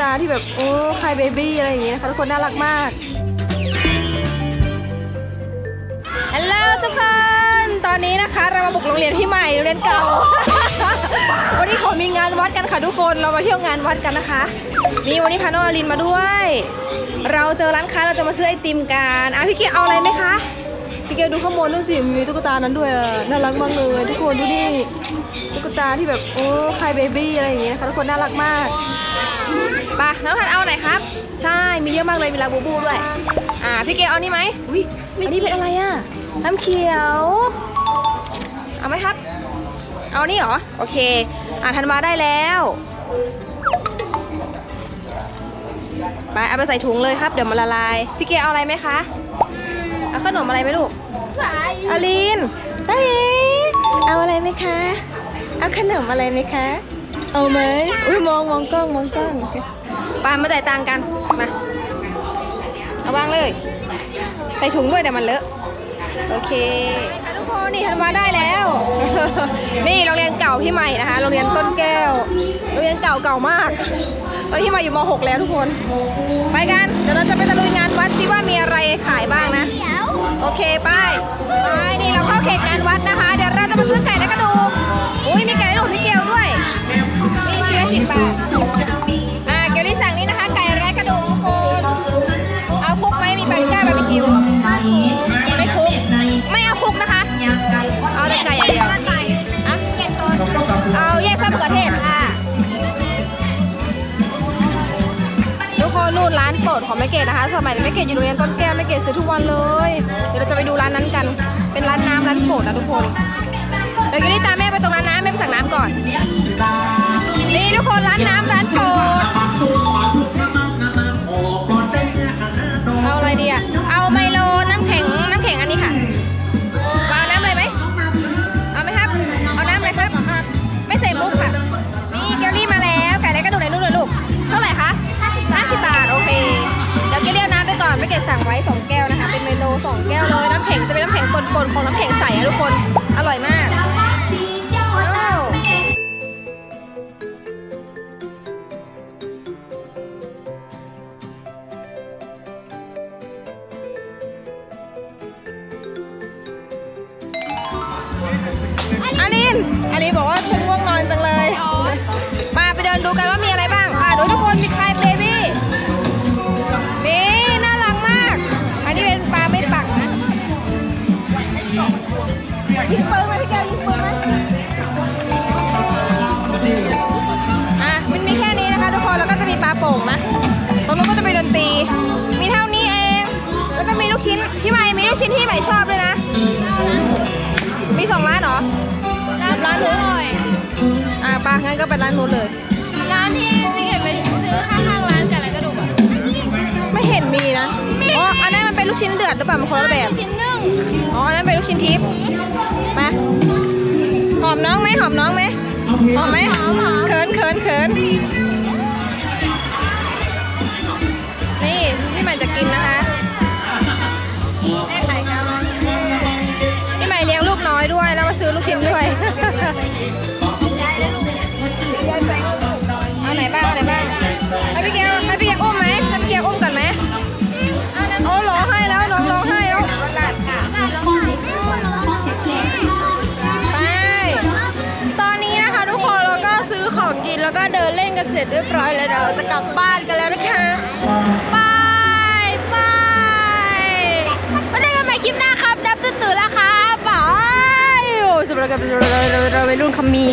ตาที่แบบโอ้คายเบบี้อะไรอย่างเงี้ยนะคะทุกคนน่ารักมากฮัลโหลทุกคน ตอนนี้นะคะเรามาบุกโรงเรียนพี่ใหม่โรงเรียนเก่า วันนี้เขามีงานวัดกันค่ะทุกคนเรามาเที่ยวงานวัดกันนะคะ นี่วันนี้พาน้องอลินมาด้วย เราเจอร้านค้าเราจะมาซื้อไอติมกันอะพี่เกียวเอาอะไรไหมคะพี่เกียดูข้างบนนู่นสิมีตุ๊กตานั้นด้วยน่ารักมากเลยทุกคนดูนี่ตุ๊กตาที่แบบโอ้คายเบบี้อะไรอย่างเงี้ยนะคะทุกคนน่ารักมาก ปะน้องทันเอาไหนครับ ใช่ มีเยอะมากเลย มีลาบูบูด้วย อ่า พี่เกเอานี่ไหมอุ้ยอันนี้เป็นอะไรอะ น้ำเขียว เอาไหมครับ เอานี่เหรอ โอเค อ่าทันมาได้แล้ว ไป เอาไปใส่ถุงเลยครับ เดี๋ยวมันละลาย พี่เกเอาอะไรไหมคะ เอาขนมอะไรไหมลูกอาลินตาเอ๋เอาอะไรไหมคะ เอาขนมอะไรไหมคะ เอาไหมอุ้ยมองมองกล้องมองกล้องปามาจ่ายตังค์กัน มา เอาวางเลย ใส่ถุงด้วยเดี๋ยวมันเลอะ โอเคทุกคนนี่ทันมาได้แล้ว นี่โรงเรียนเก่าพี่ใหม่นะคะ โรงเรียนต้นแก้ว โรงเรียนเก่าเก่ามาก ตอนที่มาอยู่ม .6 แล้วทุกคน ไปกัน เดี๋ยวเราจะไปตะลุยงานวัดซิว่ามีอะไรขายบ้างนะ เคไปไปนี่เราเข้าเขตงานวัดนะคะ เดี๋ยวเราจะมาซื้อไก่และกระดูกอุ้ยมีไก่และกระดูกพี่เกลด้วยมีเชื้อ ร้านโปรดของแม่เกดนะคะ สมัยแม่เกดอยู่โรงเรียนต้นแก้วแม่เกดซื้อทุกวันเลย เดี๋ยวเราจะไปดูร้านนั้นกัน เป็นร้านน้ำร้านโปรดนะทุกคนเดี๋ยวกินนี่ตามแม่ไปตรงร้านน้ำแม่ไปสั่งน้ำก่อน นี่ทุกคนร้านน้ำร้านโปรด เกลสั่งไว้ 2 แก้วนะคะ เป็นไมโล2แก้วเลยน้ำแข็งจะเป็นน้ำแข็งปนๆของน้ำแข็งใสอะทุกคน อร่อยมากอ้าวอาลินอาลินบอกว่าฉันง่วงนอนจังเลย โป่งนะตรงนู้นก็จะเป็นดนตรี มีเท่านี้เอง แล้วก็มีลูกชิ้นพี่ใหม่มีลูกชิ้นที่ใหม่ชอบด้วยนะ มีสองร้านเหรอ ร้านนู้นเลยอะปลางั้นก็เป็นร้านนู้นเลย ร้านที่พี่เห็นไปซื้อข้างๆร้านไก่และกระดูกอะไม่เห็นมีนะ อ๋อ อันนั้นมันเป็นลูกชิ้นเดือดหรือเปล่ามันคนละแบบ ชิ้นหนึ่งอ๋อ อันนั้นเป็นลูกชิ้นทิพย์มาหอมน้องไหมหอมน้องไหมหอมไหมเขินเขินเขินนี่ จะกินนะคะแม่ไข่ครับพี่ใหม่เลี้ยงลูกน้อยด้วยแล้วมาซื้อลูกชิ้นด้วยเอาไหนบ้างเอาไหนบ้างให้พี่เกียวให้พี่เกียวอุ้มไหมให้พี่เกียวอุ้มก่อนไหมเอาร้องไห้แล้วน้องร้องไห้แล้วไปตอนนี้นะคะทุกคนเราก็ซื้อของกินแล้วก็เดินเล่นกันเสร็จเรียบร้อยแล้วเราจะกลับบ้านกันแล้วนะคะ แล้วครับบายโอ้สุดยอดกับเราเป็นรุ่นคำมี